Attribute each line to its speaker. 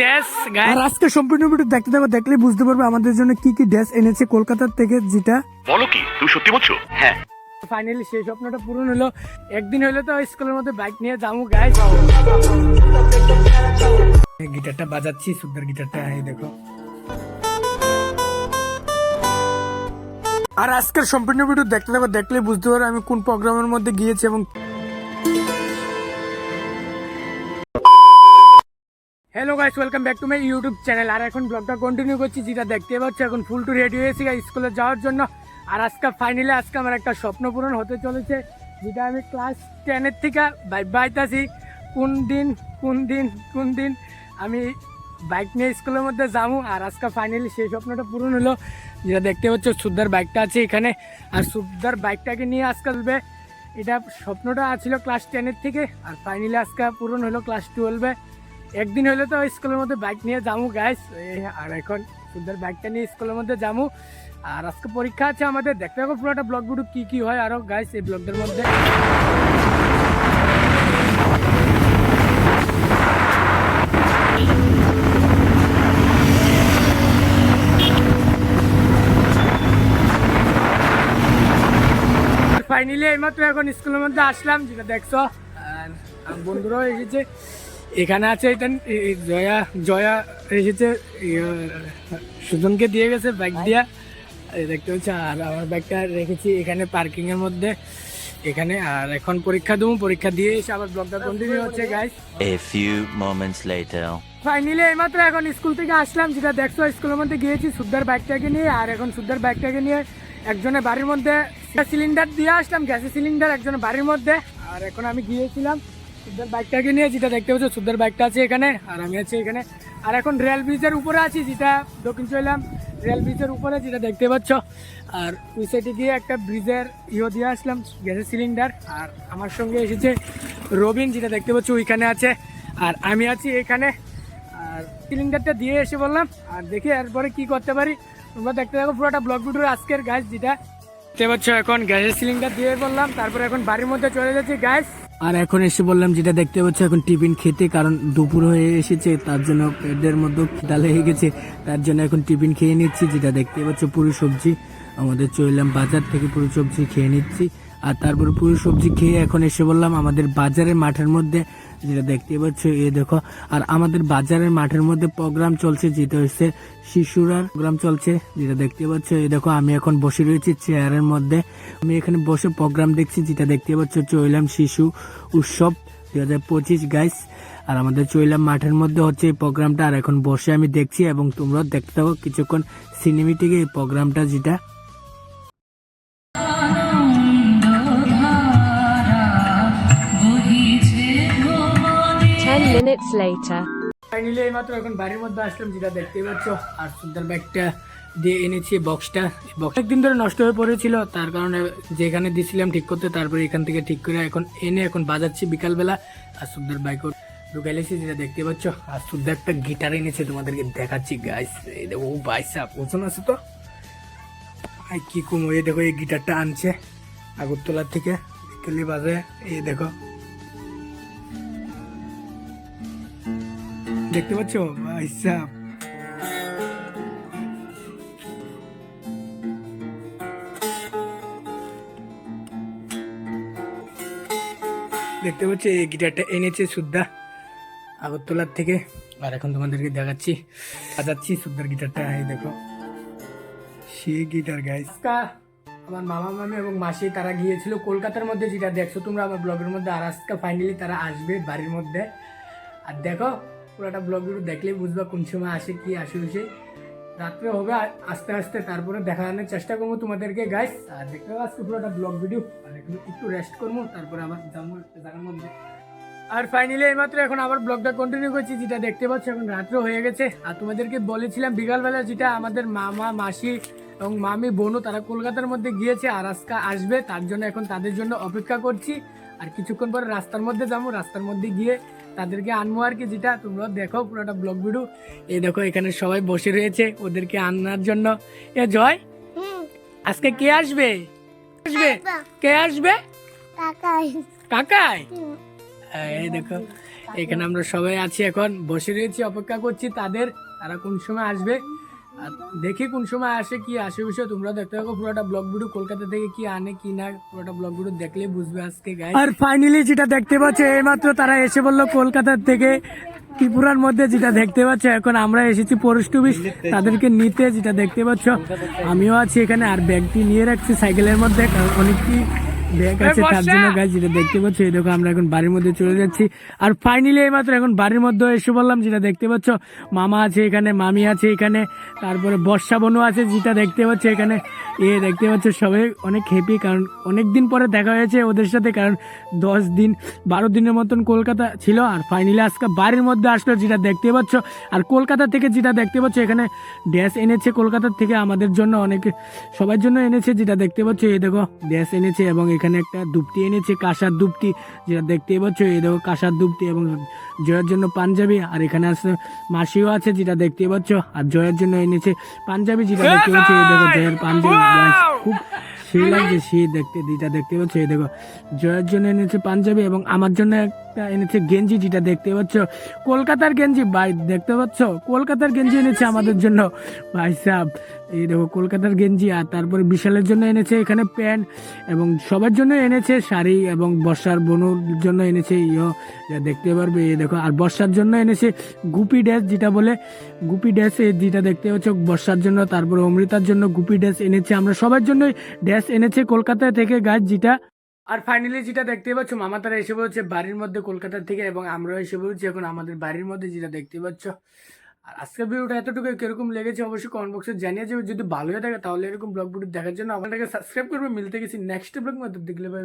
Speaker 1: Dash
Speaker 2: আর আজকে সম্পূর্ণ video দেখতে থাকো দেখলে বুঝতে পারবে আমাদের জন্য কি কি এনেছে কলকাতার থেকে যেটা
Speaker 3: বলো কি তুমি সত্যি বলছো? হ্যাঁ।
Speaker 1: ফাইনালি সেই স্বপ্নটা পূরণ হলো। একদিন হলো তো স্কুলের মধ্যে বাইক নিয়ে যাব গিটারটা বাজাচ্ছি সুন্দর গিটারটা এই দেখো।
Speaker 2: আর আজকের সম্পূর্ণ ভিডিও দেখতে থাকো দেখলে বুঝতে পারবে আমি কোন প্রোগ্রামের মধ্যে গিয়েছি এবং
Speaker 1: hello guys welcome back to my YouTube channel আর এখন ব্লগটা কন্টিনিউ করছি, যেটা দেখতে পাচ্ছ, এখন ফুল টু রেডি হয়েছি স্কুলে যাওয়ার জন্য। আর আজকে ফাইনালি আজকে আমার একটা স্বপ্ন পূরণ হতে চলেছে, যেটা আমি ক্লাস টেনের থেকে বাইক বাইতাছি কোন দিন কোন দিন কোন দিন আমি বাইক নিয়ে স্কুলের মধ্যে যাব। আর আজকে ফাইনালি সেই স্বপ্নটা পূরণ হলো, যেটা দেখতে পাচ্ছ, সুদ্দার বাইকটা আছে এখানে। আর সুদ্দার বাইকটাকে নিয়ে আজকে চলবে এটা স্বপ্নটা আছিল ক্লাস টেনের থেকে। আর ফাইনালি আজকে পূরণ হলো ক্লাস টুয়েলভে একদিন হলে তো স্কুলের মধ্যে বাইক নিয়ে যাব গাইস আর এখন সুন্দর বাইকটা নিয়ে স্কুলের মধ্যে যাব আর আজকে পরীক্ষা আছে আমাদের। দেখতে থাকো পুরোটা ব্লগ ভিডিও কী কী হয় আরও গাইস এই ব্লগদের মধ্যে। ফাইনালি এইমাত্র এখন স্কুলের মধ্যে আসলাম, যেটা দেখছ। আর বন্ধুরাও এসেছে। এখানে আছে এটা জয়া জয়া এসেছে সুজনকে দিয়ে গেছে ব্যাগ দিয়া। দেখতে হচ্ছে আর আমার বাইকটা রেখেছি এখানে পার্কিং এর মধ্যে। এখানে আর এখন পরীক্ষা দেবো পরীক্ষা দিয়ে এসে আবার ব্লগটা কন্টিনিউ হচ্ছে guys
Speaker 4: A few moments later.
Speaker 1: Finally এইমাত্র এখন স্কুল থেকে আসলাম যেটা দেখছ স্কুলের মধ্যে গিয়েছি সুদ্ধার বাইকটাকে নিয়ে আর এখন সুদ্ধার বাইকটাকে নিয়ে একজনের বাড়ির মধ্যে সিলিন্ডার দিয়ে আসলাম গ্যাসের সিলিন্ডার একজনের বাড়ির মধ্যে। আর এখন আমি গিয়েছিলাম সুদ্ধার বাইকটাকে নিয়ে যেটা দেখতে পাচ্ছ সুদ্ধার বাইকটা আছে এখানে, আর আমি আছি এখানে। আর এখন রেল ব্রিজের উপরে আছি যেটা দক্ষিণ চলাম। রেল ব্রিজের উপরে যেটা দেখতে পাচ্ছ, আর ওই সাইডে গিয়ে একটা ব্রিজের ইয়ে দিয়ে আসলাম, গ্যাসের সিলিন্ডার। আর আমার সঙ্গে এসেছে রবিন, যেটা দেখতে পাচ্ছ ওইখানে আছে। আর আমি আছি এখানে। আর সিলিন্ডারটা দিয়ে এসে বললাম, আর দেখি এরপরে কি করতে পারি। তোমরা দেখতে থাকো পুরোটা ব্লগ ভিডিওর আজকের গাছ যেটা দেখতে পাচ্ছ এখন গ্যাসের সিলিন্ডার দিয়ে বললাম, তারপরে এখন বাড়ির মধ্যে চলে যাচ্ছি গ্যাস
Speaker 2: আর এখন এসে বললাম যেটা দেখতে পাচ্ছ, এখন টিফিন খেতে, কারণ দুপুর হয়ে এসেছে, তার জন্য পেটের মধ্যে খিদা লেগে গেছে, তার জন্য এখন টিফিন খেয়ে নিচ্ছি, যেটা দেখতে পাচ্ছ, পুরো সবজি। আমাদের চললাম বাজার থেকে পুরো সবজি খেয়ে নিচ্ছি। আর তারপর পুরো সবজি খেয়ে এখন এসে বললাম, আমাদের বাজারের মাঠের মধ্যে যেটা দেখতে পাচ্ছ, এ দেখো, আর আমাদের বাজারের মাঠের মধ্যে প্রোগ্রাম চলছে, যেটা হচ্ছে শিশুরা প্রোগ্রাম চলছে, যেটা দেখতে পাচ্ছ এই দেখো, আমি এখন বসে রয়েছি চেয়ারের মধ্যে, আমি এখানে বসে প্রোগ্রাম দেখছি, যেটা দেখতে পাচ্ছ, চৈলাম শিশু উৎসব দুই হাজার পঁচিশ গাইস আর আমাদের চৈলাম মাঠের মধ্যে হচ্ছে এই প্রোগ্রামটা, আর এখন বসে আমি দেখছি, এবং তোমরাও দেখতে থাকো, কিছুক্ষণ সিনেমেটিকে এই প্রোগ্রামটা, যেটা
Speaker 5: Ten minutes later.
Speaker 1: ফাইনালি এইমাত্র এখন বাড়ির মধ্যে আসলাম, যেটা দেখতে পাচ্ছ। আর সুন্দর ব্যাগটা দিয়ে এনেছি বক্সটা বক্স একদিন ধরে নষ্ট হয়ে পড়েছিল, তার কারণে যেখানে দিয়েছিলাম ঠিক করতে, তারপরে এখান থেকে ঠিক করে এখন এনে এখন বাজাচ্ছি বিকালবেলা। আর সুন্দর বাইকও ঢুকাইলেছি যেটা দেখতে পাচ্ছ। আর সুন্দর একটা গিটার এনেছে, তোমাদেরকে দেখাচ্ছি গাইস এই দেখো, ও বাইসাপ ওজন আছে তো? আই কি কম এই দেখো, এই গিটারটা আনছে আগরতলার থেকে। বিকেলে বাজে, এই দেখো। দেখতে পাচ্ছ? ভাইসাব দেখতে পাচ্ছ, এই গিটারটা এনেছে সুদ্ধা আগরতলার থেকে। আর এখন তোমাদেরকে দেখাচ্ছি বাজাচ্ছি সুদ্ধার গিটারটা। এই দেখো। সেই গিটার গাইস আমার মামা মামি এবং মাসি, তারা গিয়েছিল কলকাতার মধ্যে। যেটা দেখছ তোমরা আমার ব্লগের মধ্যে, আর আজকে ফাইনালি তারা আসবে বাড়ির মধ্যে। আর দেখো পুরোটা ব্লগ ভিডিও দেখলেই বুঝবা কোন সময় আসে, কি আসে আসে রাত্রে হবে আস্তে আস্তে, তারপরে দেখানোর চেষ্টা করব তোমাদেরকে গাইস আর দেখতে আজকে পুরোটা ব্লগ ভিডিও আর একটু রেস্ট করব, তারপরে আবার যাব জায়গার মধ্যে। আর ফাইনালি এইমাত্র এখন আবার ব্লগটা কন্টিনিউ করছি, যেটা দেখতে পাচ্ছ এখন রাত্র হয়ে গেছে। আর তোমাদেরকে বলেছিলাম বিকালবেলা যেটা আমাদের মামা, মাসি এবং মামি, বোনও তারা কলকাতার মধ্যে গিয়েছে, আর আজকে আসবে, তার জন্য এখন তাদের জন্য অপেক্ষা করছি। আর কিছুক্ষণ পরে রাস্তার মধ্যে যাব, রাস্তার মধ্যে গিয়ে তাদেরকে আনব আর কি যেটা তোমরা দেখো পুরোটা ব্লগ ভিডিও। এই দেখো এখানে সবাই বসে রয়েছে ওদেরকে আনার জন্য। এ জয় আজকে কে আসবে? আসবে? কে আসবে?
Speaker 6: কাকাই। এই দেখো এখানে আমরা সবাই আছি এখন বসে রয়েছি অপেক্ষা করছি তাদের তারা কোন সময় আসবে। আর দেখি কোন সময় আসে, কি আসে বিষয়। তোমরা দেখতে থাকো পুরোটা ব্লগ ভিডিও। কলকাতা থেকে কি আনে, কি না, পুরোটা ব্লগ ভিডিও দেখলে বুঝবে আজকে গাই
Speaker 1: আর ফাইনালি যেটা দেখতে পাচ্ছ, এইমাত্র তারা এসে বলল কলকাতার থেকে ত্রিপুরার মধ্যে যেটা দেখতে পাচ্ছ, এখন আমরা এসেছি পরশ তাদেরকে নিতে যেটা দেখতে পাচ্ছ, আমিও আছি এখানে, আর ব্যাগটি নিয়ে রাখছি সাইকেলের মধ্যে অনেকটি ব্যাগ আছে তার জন্য গাছ যেটা দেখতে পাচ্ছ এই দেখো আমরা এখন বাড়ির মধ্যে চলে যাচ্ছি। আর ফাইনালি এখন বাড়ির মধ্যে এসে বললাম যেটা দেখতে পাচ্ছ মামা আছে এখানে মামি আছে এখানে তারপরে বর্ষা বনু আছে যেটা দেখতে পাচ্ছ এখানে। এ দেখতে পাচ্ছ সবাই অনেক হ্যাপি কারণ অনেক দিন পরে দেখা হয়েছে ওদের সাথে কারণ দশ দিন বারো দিনের মতন কলকাতা ছিল আর ফাইনালি আজকে বাড়ির মধ্যে আসলো যেটা দেখতে পাচ্ছ। আর কলকাতা থেকে যেটা দেখতে পাচ্ছ এখানে ড্যাস এনেছে কলকাতার থেকে আমাদের জন্য অনেকে সবার জন্য এনেছে যেটা দেখতে পাচ্ছ এই দেখো ড্যাস এনেছে এবং এখানে একটা দুপটি এনেছে কাঁসার দুপটি। যেটা দেখতে পাচ্ছ এই দেখো কাঁসার দুপটি এবং জয়ের জন্য পাঞ্জাবি। আর এখানে আছে মাসিও আছে যেটা দেখতে পাচ্ছ আর জয়ের জন্য এনেছে পাঞ্জাবি যেটা দেখতে পাচ্ছ এই দেখো জয়ের পাঞ্জাবি খুব সেই লাগছে সে দেখতে যেটা দেখতে পাচ্ছ এই দেখো। জয়ের জন্য এনেছে পাঞ্জাবি এবং আমার জন্য এনেছে গেঞ্জি যেটা দেখতে পাচ্ছ। কলকাতার গেঞ্জি ভাই দেখতে পাচ্ছ? কলকাতার গেঞ্জি এনেছে আমাদের জন্য। ভাই সাহ এই দেখো কলকাতার গেঞ্জি আর তারপরে বিশালের জন্য এনেছে এখানে প্যান্ট এবং সবার জন্য এনেছে শাড়ি এবং বর্ষার বনুর জন্য এনেছে ইয়ো যা দেখতে পারবে এই দেখো। আর বর্ষার জন্য এনেছে গুপি ড্যাস যেটা বলে গুপি ড্যাস যেটা দেখতে পাচ্ছ বর্ষার জন্য তারপরে অমৃতার জন্য গুপি ড্যাস এনেছে। আমরা সবার জন্যই ড্যাস এনেছে কলকাতা থেকে গাছ যেটা আর ফাইনালি যেটা দেখতে পাচ্ছ, মামা তারা এসে বলছে বাড়ির মধ্যে কলকাতা থেকে এবং আমরা এসে বলছি এখন আমাদের বাড়ির মধ্যে যেটা দেখতে পাচ্ছ। আর আজকের ভিডিওটা এতটুকু কীরকম লেগেছে অবশ্যই কমেন্ট বক্সে জানিয়ে যাবে। যদি ভালো হয়ে থাকে তাহলে এরকম ব্লগ ভিডিও দেখার জন্য আমাদেরকে সাবস্ক্রাইব করবে। মিলতে গেছি নেক্সট ব্লগ মধ্যে দেখলে ভাই